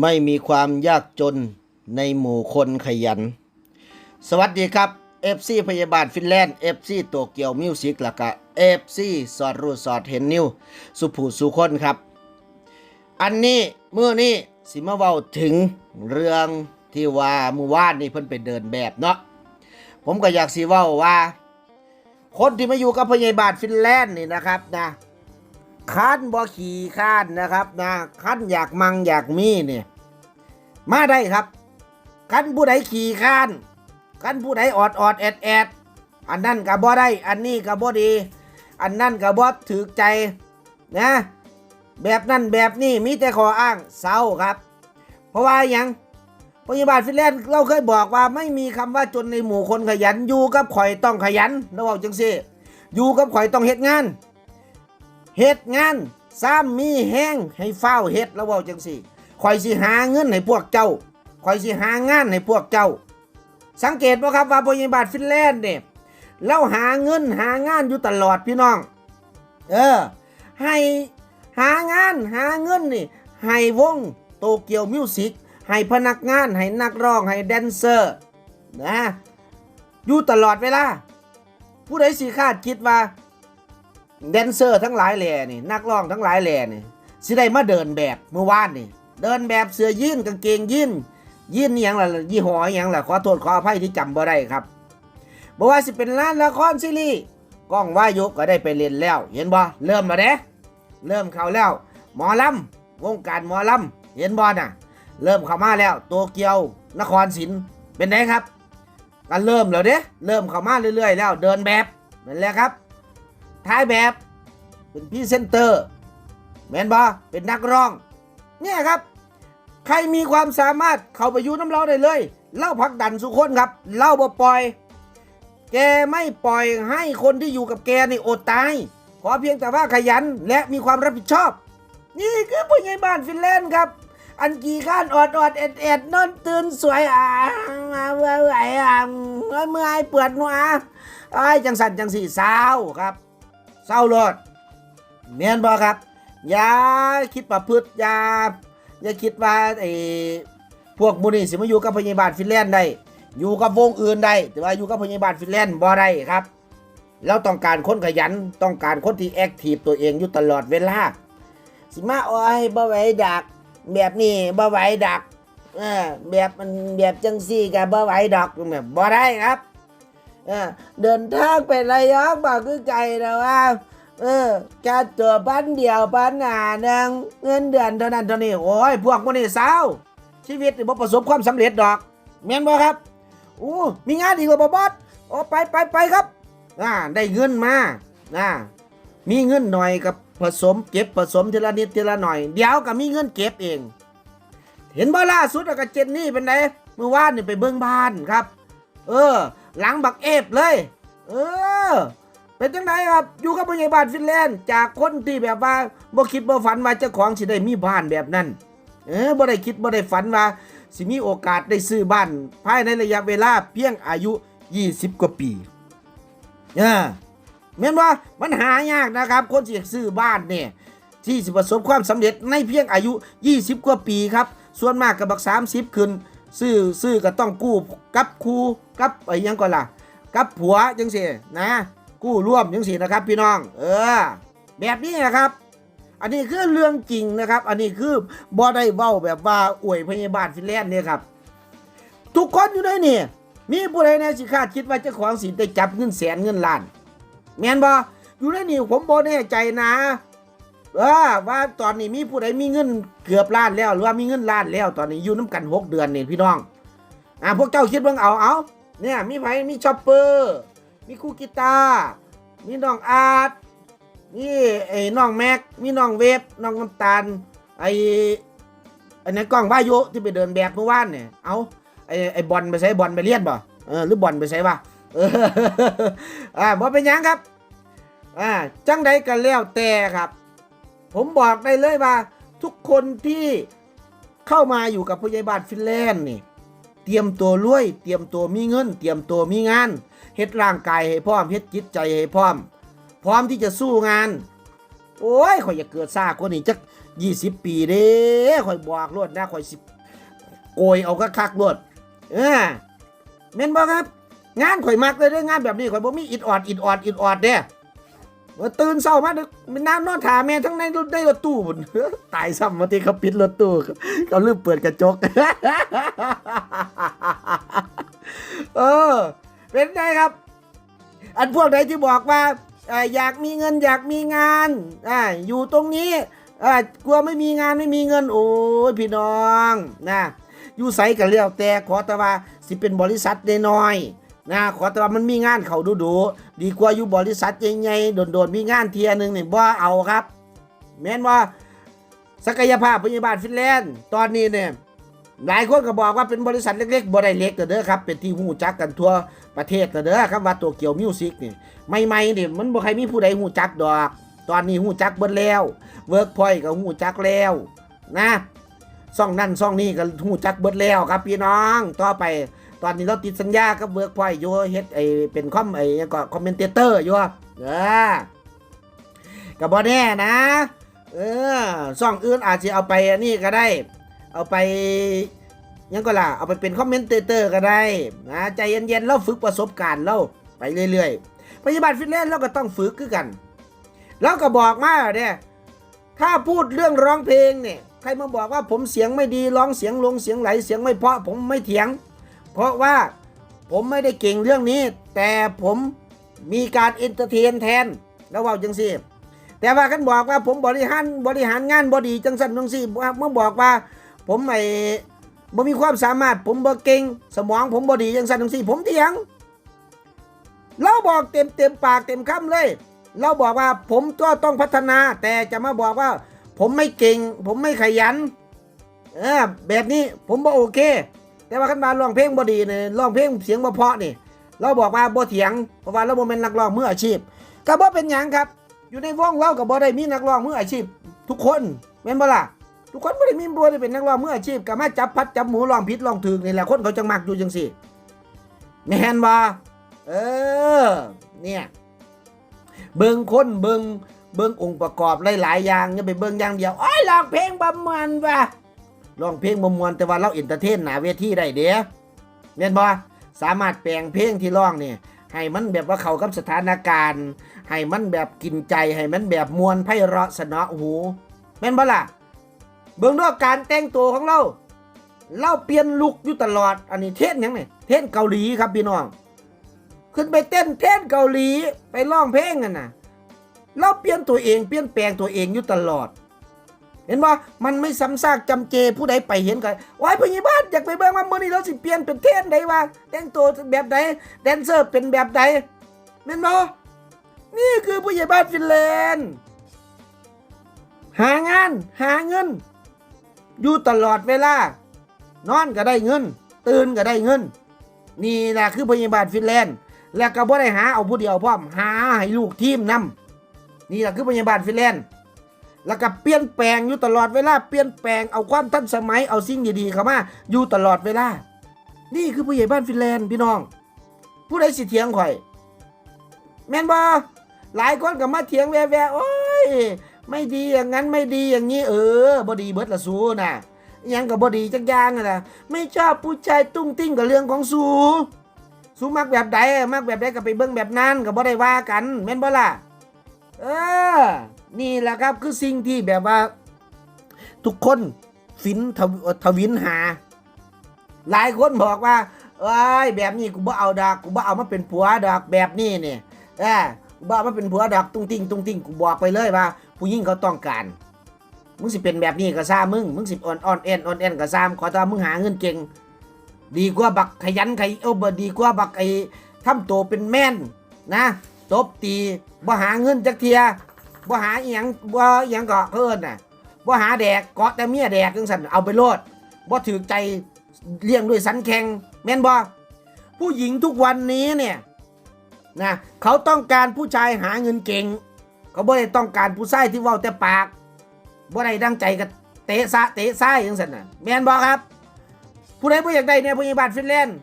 ไม่มีความยากจนในหมู่คนขยัน สวัสดีครับ FC พยาบาลฟินแลนด์ FC โตเกียวมิวสิกล้วก็ FC สอดรูสอดเห็นนิวสุภูสุคนครับ อันนี้เมื่อนี้สิมาเว้าถึงเรื่องที่ว่าเมื่อวานนี่เพิ่นไปเดินแบบเนาะผมก็อยากสิเว้าว่า คนที่มาอยู่กับพยาบาลฟินแลนด์นี่นะครับนะ คันบ่ขี่ข้านนะครับนะคันอยากมังอยากมีเนี่ยมาได้ครับคันผู้ใดขี่ข้านคันผู้ใดออดออดแอดแอดอันนั้นก็บ่ได้ อันนี้ก็บ่ดี อันนั้นก็บ่ถือใจนะแบบนั้นแบบนี้มีแต่ขออ้างเศร้าครับ เพราะว่ายังพยาบาลฟินแลนด์เราเคยบอกว่าไม่มีคำว่าจนในหมู่คนขยันอยู่กับข่อยต้องขยันเราบอกจังซี่อยู่กับข่อยต้องเฮ็ดงาน เฮ็ดงานซ้ำมีแห้งให้เฝ้าเฮ็ดแล้วเว้าจังสี่ข่อยสิหาเงินให้พวกเจ้าข่อยสิหางานให้พวกเจ้า สังเกตบ่ครับว่าพยาบาลฟินแลนด์เนี่ยเราหาเงินหางานอยู่ตลอดพี่น้อง เออ ให้หางานหาเงินนี่ให้วงโตเกียวมิวสิกให้พนักงานให้นักร้องให้แดนเซอร์นะอยู่ตลอดเวลา ผู้ใดสิคาดคิดว่า แดนเซอร์ทั้งหลายแหล่นี่ นักร้องทั้งหลายแหล่นี่สิได้มาเดินแบบเมื่อวานนี่ เดินแบบเสื้อยีนกางเกงยีนยีนนี่ยังล่ะยี่ห้อยังล่ะขอโทษขออภัยที่จำบ่ได้ครับบ่ว่าสิเป็นร้านละครซีรีส์ก้องว่ายุก็ได้ไปเล่นแล้ว เห็นบ่เริ่มมาเด้เริ่มเข้าแล้ว หมอลำวงการหมอลำเห็นบ่น่ะ เริ่มเข้ามาแล้วโตเกียวนครศรีเป็นไงครับก็เริ่มแล้วเด้เริ่มเข้ามาเรื่อยๆ แล้ว เดินแบบนั่นแหละครับ ท้ายแบบ เป็นพรี่เซนเตอร์แมนบอเป็นนักร้อง เนี่ยครับ ใครมีความสามารถเข้าไปอยู่น้ำเราได้เลย เล่าพักดันสุคนครับ เล่าบ่ปล่อย แกไม่ปล่อยให้คนที่อยู่กับแกนี่อดตาย ขอเพียงแต่ว่าขยันและมีความรับผิดชอบ นี่คือผู้ใหญ่บ้านฟินแลนด์ครับ อันกี่ข้านอดอดเอ็ดเอ็ดนอนตื่นสวยอ่ามาเมื่อไหร่อะเมื่อยเมื่อยปวดหัวไอ้ยจังสันจังสี่เศร้าครับ เศร้าโลดเมียนบอครับ อย่าคิดประพฤติอย่าอย่าคิดว่าไอ้พวกมูนี่สิมาอยู่กับพยาบาลฟินแลนด์ได้อยู่กับวงอื่นได้ แต่ว่าอยู่กับพยาบาลฟินแลนด์บ่ได้ครับเราต้องการคนขยันต้องการคนที่แอคทีฟตัวเองอยู่ตลอดเวลาสิมาโอ้ยบ่ไหวดัก แบบนี้บ่ไหวดักแบบมันแบบจังซี่กับบ่ไหวดอกแบบบ่ได้ครับ เดินทางไประยองบอกคือไกลนะว่าเออแค่ตัวพันเดียวพันหนาหนึ่งเงินเดือนเท่านั้นเท่านี้โอ้ยพวกมันนี่เศร้าชีวิตนี่บ่ประสบความสำเร็จดอกแม่นบ่ครับอู้มีงานอีกแล้วบ่บอสโอ้ไปไปไปครับอ่าได้เงินมาอ่ามีเงินหน่อยกับผสมเก็บผสมทีละนิดทีละหน่อย เดี๋ยวก็มีเงินเก็บเอง เห็นบ่ล่าสุดกับเจนนี่เป็นไงเมื่อวานนี่ไปเบิ่งบ้านครับ เออ หลังบักเอฟเลย เออ เป็นจังไดครับ อยู่กับผู้ใหญ่บ้านฟินแลนด์ จากคนที่แบบว่าบ่คิดบ่ฝันว่าเจ้าของสิได้มีบ้านแบบนั้น เออบ่ได้คิดบ่ได้ฝันว่าสิมีโอกาสได้ซื้อบ้าน ภายในระยะเวลาเพียงอายุ 20 กว่าปีเออแม่นว่ามันหายากนะครับ คนที่จะซื้อบ้านเนี่ยที่ประสบความสำเร็จในเพียงอายุ 20 กว่าปีครับ ส่วนมากกับบัก 30 ขึ้น ซื้อซื้อก็ต้องกู้กับครูกับไอ้ยังก่อนล่ะ กับผัวจังสินะ กู้ร่วมจังสินะครับ พี่น้อง เออ แบบนี้นะครับ อันนี้คือเรื่องจริงนะครับ อันนี้คือบ่ได้เว้าแบบว่าอวยพยาบาลฟินแลนด์เนี่ยครับ ทุกคนอยู่ในนี่มีผู้ใดในสิคาดคิดว่าเจ้าของสินได้จับเงินแสนเงินล้าน แมนบ่อยู่ในนี่ผมบ่แน่ใจนะ เออว่าตอนนี้มีผู้ใดมีเงินเกือบล้านแล้ว หรือว่ามีเงินล้านแล้ว ตอนนี้อยู่น้ำกันหกเดือนนี่พี่น้อง อ่าพวกเจ้าคิดเบิ่งเอาเอาเนี่ยมีไผมีชอปเปอร์ มีครูกีตาร์มีน้องอาร์ตมีไอ้น้องแม็ก มีน้องเวฟน้องน้ำตาลไอ้ไอ้ในกล้องว่ายุที่ไปเดินแบบเมื่อวานเนี่ยเอาไอ้ไอ้บอลไปใช้บอลไปเรียนบ่เออหรือบอลไปใช้ป่ะเอออ่าบ่เป็นยังครับอ่าจังใดกันแล้วแต่ครับ ผมบอกได้เลยว่า ทุกคนที่เข้ามาอยู่กับผู้ใหญ่บ้านฟินแลนด์นี่ เตรียมตัวรวย เตรียมตัวมีเงิน เตรียมตัวมีงานเฮ็ดร่างกายให้พร้อมเฮ็ดจิตใจให้พร้อม พร้อมที่จะสู้งาน โอ้ยข่อยอย่าเกิดซากกว่านี้จักยี่สิบปีเด้ข่อยบอกรวดนะข่อยสิโกยเอาคักรวดเออแม่นบ่ครับ งานข่อยมักเลยเด้องานแบบนี้ข่อยบ่มีอิดออดอิดออดอิดออดเด้ว่า ตื่นเช้ามาเด้อมันน้ำนอนถาแม่ทั้งในรถในรถตู้พุ่นตายซ้ำมาที่เขาปิดรถตู้เขาลืมเปิดกระจก เออ เป็นไงครับ อันพวกไหนที่บอกว่าอยากมีเงินอยากมีงานอ่าอยู่ตรงนี้กลัวไม่มีงานไม่มีเงิน โอ้ยพี่น้องนะอยู่ใสกันเรียวแต่ขอแต่ว่าสิเป็นบริษัทน้อย นะขอแต่ว่ามันมีงานเขาดูดูดีกว่าอยู่บริษัทใหญ่ๆโดนๆมีงานเทียหนึงเนี่ยบ่เอาครับ แม้นว่าศักยภาพพยาบาลฟินแลนด์ตอนนี้เนี่ยหลายคนก็บอกว่าเป็นบริษัทเล็กๆบ่ได้เล็กเด้อครับ เป็นที่หูจักกันทั่วประเทศเด้อครับว่าตัวเกี่ยวมิวสิกนี่ใหม่ๆเนี่ยมันบ่ใครมีผู้ใดหูจักดอก ตอนนี้หูจักเบิดแล้วเวิร์กพอยก็หูจักแล้วนะซ่องนั่นซ่องนี่ก็หูจักเบิดแล้วครับพี่น้องต่อไป ตอนนี้เราติดสัญญากับเวิร์กพอยอยู่เฮ็ดไอเป็นคอมไอยังก็คอมเมนเตอร์อยู่เออก็บ่แน่นะ เออซ่องอื่นอาจจะเอาไปอันนี้ก็ได้ เอาไปยังก็ล่ะ เอาไปเป็นคอมเมนเตอร์ก็ได้นะใจเย็นๆเราฝึกประสบการณ์เราไปเรื่อยๆพยาบาลฟินแลนด์เราก็ต้องฝึกคือกันแล้วก็บอกมาเนี่ยถ้าพูดเรื่องร้องเพลงเนี่ยใครมาบอกว่าผมเสียงไม่ดีร้องเสียงลงเสียงไหลเสียงไม่เพาะผมไม่เถียง เพราะว่าผมไม่ได้เก่งเรื่องนี้ แต่ผมมีการเอนเตอร์เทนแทน แล้วว่าจังสิแต่ว่ากันบอกว่าผมบริหารบริหารงานบดีจังสันจังสิเมื่อบอกว่า ผมไอ้บ่มีความสามารถ ผมบ่เก่งสมองผมบ่ดีจังสันจังสิผมเถียงเราบอกเต็มเต็มปากเต็มคำเลย เราบอกว่าผมก็ต้องพัฒนา แต่จะมาบอกว่า ผมไม่เก่ง ผมไม่ขยันเออแบบนี้ผมบ่โอเค แต่ว่าขันมาร้องเพลงบ่ดีเนี่ยร้องเพลงเสียงบ่เพราะนี่เราบอกว่าบ่เถียงเพราะว่าเราบ่เป็นนักร้องมืออาชีพก็บ่เป็นหยังครับ อยู่ในวงเราก็บ่ได้มีนักร้องมืออาชีพ ทุกคนแม่นบ่ล่ะทุกคนบ่ได้มีบ่ได้เป็นนักร้องมืออาชีพก็มาจับพัดจับหมูร้องผิดร้องถูกนี่แหละคนเขาจังมักอยู่จังซี่แม่นบ่เออเนี่ยเบิ่งคนเบิ่งเบิ่งองค์ประกอบหลายๆอย่างอย่าไปเบิ่งอย่างเดียวโอ้ยร้องเพลงบ่มวนว่ะ ร้องเพลงบ่มวนแต่ว่าเราเอนเตอร์เทนหนาเวทีได้เด้แม่นบ่สามารถแปลงเพลงที่ร้องนี่ให้มันแบบว่าเข้ากับสถานการณ์ ให้มันแบบกินใจ ให้มันแบบมวนไพเราะสนอหูแม่นบ่ล่ะเบิ่งด้วยการแต่งตัวของเรา เราเปลี่ยนลุคอยู่ตลอด อันนี้เทศยังไงเทศเกาหลีครับพี่น้อง ขึ้นไปเต้นเทศเกาหลีไปร้องเพลงกันนะเราเปลี่ยนตัวเองเปลี่ยนแปลงตัวเองอยู่ตลอด เห็นว่ามันไม่ซ้ำซากจำเจผู้ใดไปเห็นกันว้ายพยาบาลอยากไปเบิ่งว่ามื้อนี้เราสิเปลี่ยนเป็นเทศใดวะแต่งตัวแบบใดแดนเซอร์เป็นแบบใดแม่นบ่นี่คือผู้ใหญ่บ้านฟินแลนด์หางานหาเงิน อยู่ตลอดเวลานอนก็ได้เงิน ตื่นก็ได้เงิน นี่แหละคือพยาบาลฟินแลนด์ แล้วก็บ่ได้หาเอาผู้เดียวพร้อมหาให้ลูกทีมนำนี่แหละคือพยาบาลฟินแลนด์ แล้วก็เปลี่ยนแปลงอยู่ตลอดเวลาเปลี่ยนแปลงเอาความทันสมัยเอาสิ่งดีๆเข้ามาอยู่ตลอดเวลา นี่คือผู้ใหญ่บ้านฟินแลนด์พี่น้อง ผู้ใดสิเถียงข่อย แม่นบ่หลายคนก็มาเถียงแว่ๆโอ้ยไม่ดีอย่างนั้นไม่ดีอย่างนี้ เออบ่ดีเบิร์ดละสูน่ะยังก็บ่ดีจักย่างนะนะไม่ชอบผู้ชายตุ้งติ้งกับเรื่องของสูสูมักแบบใดมักแบบใดก็ไปเบิ่งแบบนั้นก็บ่ได้ว่ากันแม่นบ่ล่ะเออ นี่แหละครับคือสิ่งที่แบบว่า ทุกคนฟินทวทวินหา หลายคนบอกว่าเอ้ยแบบนี้กูบ่เอาดอกกูบ่เอามาเป็นผัวดอกแบบนี้เนี่ยเออกูบ่เอามาเป็นผัวดอกตุ้งติ้งตุ้งติ้งกูบอกไปเลยว่า ผู้หญิงเขาต้องการมึงสิเป็นแบบนี้ก็ซ่ามึงมึงสิอ่อนอ่อนแอนอ่อนแอนก็ซ่ามขอต่ว่ามึงหาเงินเก่ง ดีกว่าบักขยันขยเออบ่ดีกว่าบักไอ้ทำโตเป็นแม่นนะตบตีบ่หาเงินจักเทีย บ่หาอียงบ่อียังก็เพิ่นน่ะบ่หาแดกเกาะแต่เมียแดกจังซั่นเอาไปโลดบ่ถือใจเลี้ยงด้วยสันแข็งแม่นบ่ผู้หญิงทุกวันนี้เนี่ยนะเขาต้องการผู้ชายหาเงินเก่ง เขาบ่ได้ต้องการผู้ชายที่เว้าแต่ปากบ่ได้ดังใจกับเตะซะเตะซ้ายจังซั่นน่ะแม่นบ่ครับ ผู้ใดบ่อยากได้เนี่ยพยาบาลฟินแลนด์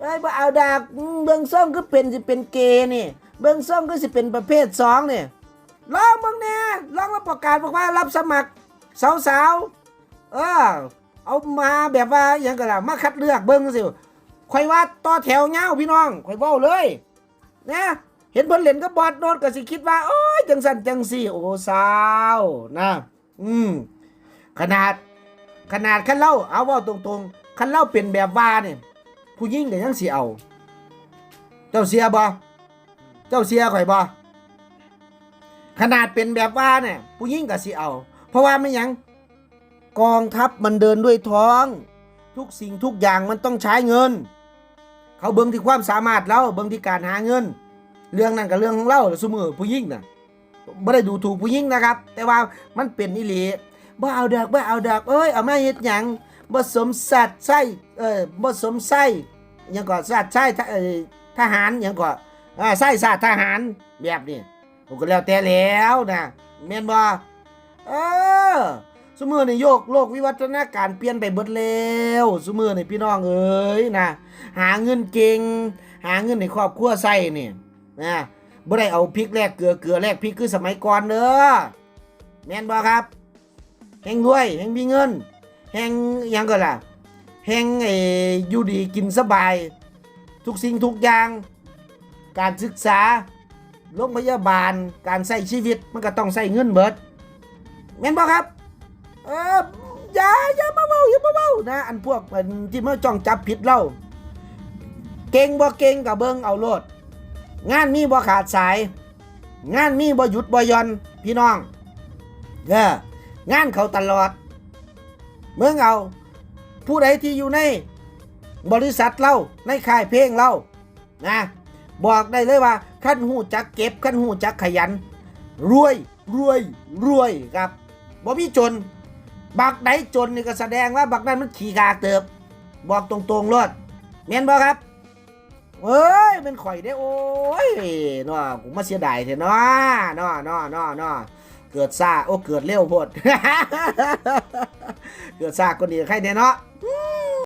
เอ้ยบ่เอาดากเบิ่งซ่องก็เป็นสิเป็นเกย์นี่ เบิ่งซ่องก็สิเป็นประเภทสองนี่ ลองเบิ่งแน่ลองมาประกาศบอกว่ารับสมัครสาวๆเออเอามาแบบว่าอย่างก็ล่ะมาคัดเลือกเบิ่งสิข่อยว่าต่อแถวเงาวพี่น้องข่อยเว้าเลยนะเห็นเพิ่นเล่นกับอดโนดก็สิคิดว่า โอ้ยจังสันจังสี่โอ้สาวนะอืมขนาด ขนาดคันเล่าเอาว่าตรงๆคันเล่าเป็นแบบว่าเนี่ยผู้หญิงก็ยังสิเอา เจ้าเสียบ่เจ้าเสียข่อยบ่ ขนาดเป็นแบบว่าเนี่ยผู้หญิงก็สิเอา เพราะว่าไม่ยังกองทัพมันเดินด้วยท้อง ทุกสิ่งทุกอย่างมันต้องใช้เงิน เขาเบิ่งที่ความสามารถเราเบิ่งที่การหาเงิน เรื่องนั้นกับเรื่องของเราสมือผู้หญิงน่ะไม่ได้ดูถูกผู้หญิงนะครับ แต่ว่ามันเป็นนิลีบ่เอาดอกบ่เอาดอกเอ้ยเอามาเฮ็ดหยังบ่สมสัตว์ไส้เออบ่สมไส้ยังก็สัตว์ไส้ทหารยังก็อ่าไส้สัตว์ทหารแบบนี้ ผมก็แล้วแต่แล้วนะแม่นบ่เออสมือในโยกโลกวิวัฒนาการเปลี่ยนไปเบิดแล้วสมือในพี่น้องเอ้ยนะหาเงินเก่ง หาเงินในครอบครัวใส่นี่นะบ่ได้เอาพริกแลกเกลือเกลือแลกพริกคือสมัยก่อนเด้อแม่นบ่ครับแห่งรวยแห่งมีเงินแห่งยังก็ล่ะแห่งไอ้อยู่ดีกินสบาย ทุกสิ่งทุกอย่าง การศึกษา โรงพยาบาลการใช้ชีวิตมันก็ต้องใช้เงินเบิดแม่นบ่ครับเอออย่าอย่ามาเบาอย่ามาเบานะอันพวกอันที่มาจ้องจับผิดเราเก่งบ่เก่งกับเบิงเอาโลด งานมีบ่ขาดสาย งานมีบ่หยุดบ่ย่อนพี่น้องเด้องานเขาตลอดเมืองเอา ผู้ใดที่อยู่ในบริษัทเราในค่ายเพลงเรานะ บอกได้เลยว่าขั้นหูจักเก็บขั้นหูจักขยัน รวยรวยรวยครับบ่มีจน บักใดจนนี่ก็แสดงว่าบักนั้นมันขี่กากเติบ บอกตรงๆรอดเมียนบ่ครับเอ้ยเป็นข่อยได้โอ้ยเนาะกูมาเสียดายเถอะเนาะเนาะเนาะเนาะเนาะเกิดซาโอ้เกิดเร็วโพดเกิดซาก็ดีใครเนี่ยเนาะ